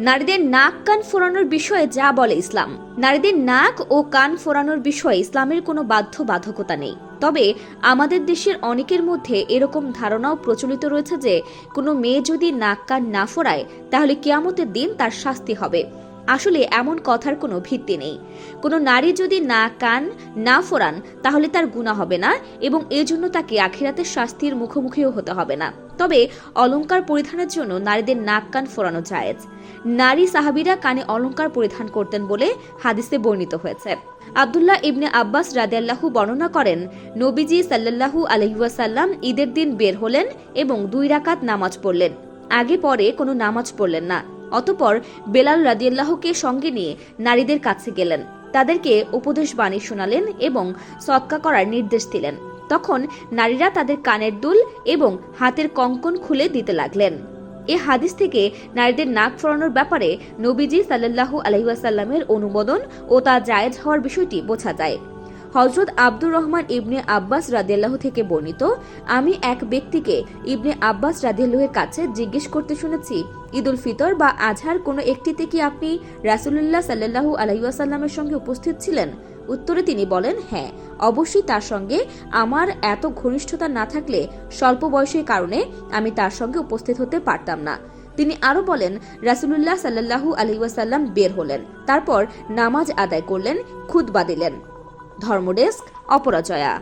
নারীদের নাক কান ফোরানোর বিষয়ে যা বলে ইসলাম। নারীদের নাক ও কান ফোরানোর বিষয়ে ইসলামের কোনো বাধ্যবাধকতা নেই। তবে আমাদের দেশের অনেকের মধ্যে এরকম ধারণাও প্রচলিত রয়েছে যে, কোনো মেয়ে যদি নাক কান না ফোরায়, তাহলে কেয়ামতের দিন তার শাস্তি হবে। আসলে এমন কথার কোনো ভিত্তি নেই। কোনো নারী যদি না কান, না ফোরান, তাহলে তার গুণা হবে না এবং এজন্য তাকে আখিরাতের শাস্তির মুখোমুখিও হতে হবে না। তবে অলঙ্কার পরিধানের জন্য নারীদের নাক কান ফোরানো জায়েজ। নারী সাহাবিরা কানে অলংকার পরিধান করতেন বলে হাদিসে বর্ণিত হয়েছে। আবদুল্লাহ ইবনে আব্বাস রাদিয়াল্লাহু বর্ণনা করেন, নবীজি সাল্লাল্লাহু আলহিউসাল্লাম ঈদের দিন বের হলেন এবং দুই রাকাত নামাজ পড়লেন। আগে পরে কোনো নামাজ পড়লেন না। অতপর বেলাল রাদিয়াল্লাহকে সঙ্গে নিয়ে নারীদের কাছে গেলেন। তাদেরকে উপদেশ বাণী শোনালেন এবং সৎকা করার নির্দেশ দিলেন। তখন নারীরা তাদের কানের দুল এবং হাতের কঙ্কন খুলে দিতে লাগলেন। এ হাদিস থেকে নারীদের নাক ফোরানোর ব্যাপারে নবীজি সাল্লাল্লাহু আলহিউসাল্লামের অনুমোদন ও তা জায়েজ হওয়ার বিষয়টি বোঝা যায়। হজরত আব্দুর রহমান ইবনে আব্বাস রাদিয়াল্লাহু থেকে বর্ণিত, আমি এক ব্যক্তিকে ইবনে আব্বাস রাদিয়াল্লাহের কাছে জিজ্ঞেস করতে শুনেছি, ঈদুল ফিতর বা আজহার কোনো একটিতে কি আপনি রাসুলুল্লাহ সাল্লাহু আলহিউসাল্লামের সঙ্গে উপস্থিত ছিলেন? উত্তরে তিনি বলেন হ্যাঁ অবশ্যই তার সঙ্গে। আমার এত ঘনিষ্ঠতা না থাকলে স্বল্প বয়সের কারণে আমি তার সঙ্গে উপস্থিত হতে পারতাম না। তিনি আরও বলেন, রাসুলুল্লাহ সাল্লাহু আলহিউসাল্লাম বের হলেন, তারপর নামাজ আদায় করলেন, খুতবা দিলেন। ধর্মডেস্ক অপরাজয়া।